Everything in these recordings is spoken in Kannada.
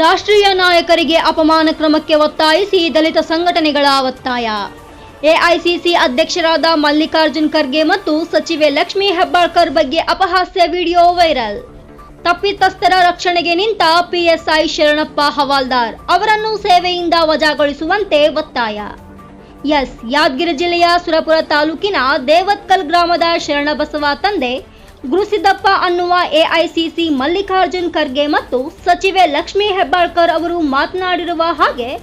ರಾಷ್ಟ್ರೀಯ ನಾಯಕರಿಗೆ ಅಪಮಾನ ಕ್ರಮಕ್ಕೆ ಒತ್ತಾಯಿಸಿ ದಲಿತ ಸಂಘಟನೆಗಳ ಒತ್ತಾಯ. ಎಐಸಿಸಿ ಅಧ್ಯಕ್ಷರಾದ ಮಲ್ಲಿಕಾರ್ಜುನ್ ಖರ್ಗೆ ಮತ್ತು ಸಚಿವೆ ಲಕ್ಷ್ಮೀ ಹೆಬ್ಬಾಳ್ಕರ್ ಬಗ್ಗೆ ಅಪಹಾಸ್ಯ ವಿಡಿಯೋ ವೈರಲ್. ತಪ್ಪಿತಸ್ಥರ ರಕ್ಷಣೆಗೆ ನಿಂತ ಪಿಎಸ್ಐ ಶರಣಪ್ಪ ಹವಾಲ್ದಾರ್ ಅವರನ್ನು ಸೇವೆಯಿಂದ ವಜಾಗೊಳಿಸುವಂತೆ ಒತ್ತಾಯ. ಎಸ್, ಯಾದಗಿರಿ ಜಿಲ್ಲೆಯ ಸುರಪುರ ತಾಲೂಕಿನ ದೇವತ್ಕಲ್ ಗ್ರಾಮದ ಶರಣಬಸವ ತಂದೆ ಗುರುಸಿದ್ದಪ್ಪ ಅನ್ನುವ ಎಐಸಿಸಿ ಮಲ್ಲಿಕಾರ್ಜುನ್ ಖರ್ಗೆ ಮತ್ತು ಸಚಿವೆ ಲಕ್ಷ್ಮೀ ಹೆಬ್ಬಾಳ್ಕರ್ ಅವರು ಮಾತನಾಡಿರುವ ಹಾಗೆ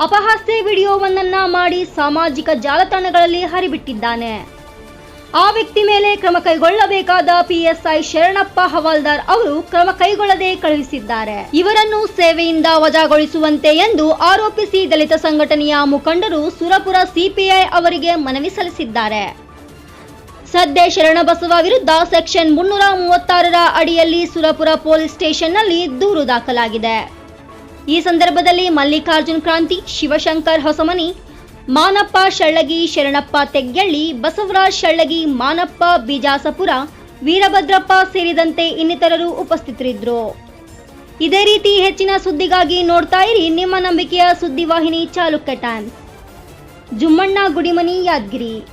ಅಪಹಾಸ್ಯ ವಿಡಿಯೋವನ್ನ ಮಾಡಿ ಸಾಮಾಜಿಕ ಜಾಲತಾಣಗಳಲ್ಲಿ ಹರಿಬಿಟ್ಟಿದ್ದಾನೆ. ಆ ವ್ಯಕ್ತಿ ಮೇಲೆ ಕ್ರಮ ಕೈಗೊಳ್ಳಬೇಕಾದ ಪಿಎಸ್ಐ ಶರಣಪ್ಪ ಹವಾಲ್ದಾರ್ ಅವರು ಕ್ರಮ ಕೈಗೊಳ್ಳದೆ ಕಳುಹಿಸಿದ್ದಾರೆ. ಇವರನ್ನು ಸೇವೆಯಿಂದ ವಜಾಗೊಳಿಸುವಂತೆ ಎಂದು ಆರೋಪಿಸಿ ದಲಿತ ಸಂಘಟನೆಯ ಮುಖಂಡರು ಸುರಪುರ ಸಿಪಿಐ ಅವರಿಗೆ ಮನವಿ ಸಲ್ಲಿಸಿದ್ದಾರೆ. ಸದ್ಯ ಶರಣಬಸವ ವಿರುದ್ಧ ಸೆಕ್ಷನ್ ಮುನ್ನೂರ ಮೂವತ್ತಾರರ ಅಡಿಯಲ್ಲಿ ಸುರಪುರ ಪೊಲೀಸ್ ಸ್ಟೇಷನ್ನಲ್ಲಿ ದೂರು ದಾಖಲಾಗಿದೆ. ಈ ಸಂದರ್ಭದಲ್ಲಿ ಮಲ್ಲಿಕಾರ್ಜುನ್ ಕ್ರಾಂತಿ, ಶಿವಶಂಕರ್ ಹೊಸಮನಿ, ಮಾನಪ್ಪ ಶಳ್ಳಗಿ, ಶರಣಪ್ಪ ತೆಗ್ಗಳ್ಳಿ ಬಸವರಾಜ್ ಶಳ್ಳಗಿ, ಮಾನಪ್ಪ ಬಿಜಾಸಪುರ, ವೀರಭದ್ರಪ್ಪ ಸೇರಿದಂತೆ ಇನ್ನಿತರರು ಉಪಸ್ಥಿತರಿದ್ದರು. ಇದೇ ರೀತಿ ಹೆಚ್ಚಿನ ಸುದ್ದಿಗಾಗಿ ನೋಡ್ತಾ ಇರಿ ನಿಮ್ಮ ನಂಬಿಕೆಯ ಸುದ್ದಿವಾಹಿನಿ ಚಾಲುಕ್ಯ ಟೈಮ್ಸ್ ಜುಮ್ಮಣ್ಣ ಗುಡಿಮನಿ ಯಾದಗಿರಿ.